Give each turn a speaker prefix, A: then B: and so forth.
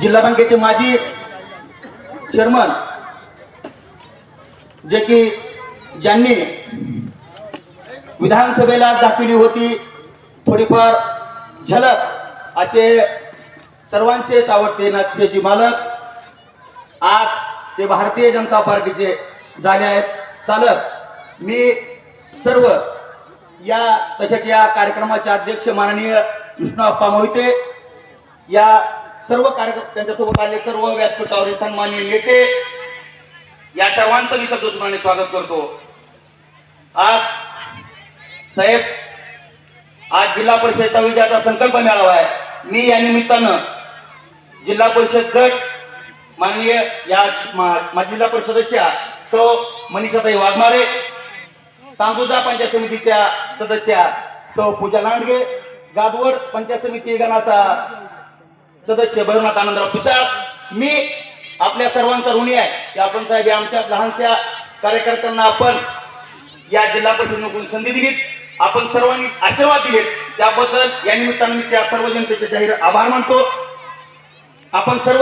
A: जिल्हा बँकेचे माजी चेअरमन जे की ज्यांनी विधानसभेला दाखविली होती थोडीफार झलक असे सर्वांचेच आवडते नक्षेची मालक. आज ते भारतीय जनता पार्टीचे झाले आहेत. चालक मी सर्व या तशाच या कार्यक्रमाचे अध्यक्ष माननीय कृष्णाप्पा मोहिते या सर्व कार्यक्रम त्यांच्यासोबत आले सर्व व्यासपीठावरील सन्मान्य नेते या सर्वांचं मी सदोषमाने स्वागत करतो. आज साहेब आज जिल्हा परिषदचा विजयाचा संकल्प मेळावा आहे. मी या निमित्तानं जिल्हा परिषद गट माननीय या मा- जिल्हा परिषद सदस्या सो मनीषाताई वाघमारे तांबुजा पंचायत समितीच्या सदस्या सो पूजा लांडगे गादवड पंचायत समिती गणाचा सदस्य भैरवनाथ आनंदराव पिसाळ मी आपल्या सर्वांचा ऋणी आहे. की आपण साहेब या आमच्या लहानच्या कार्यकर्त्यांना आपण या जिल्हा परिषद संधी दिलीत. आपण सर्वांनी आशीर्वाद दिलेत. त्याबद्दल या निमित्तानं मी त्या सर्व जनतेचे जाहीर आभार मानतो. आपण सर्व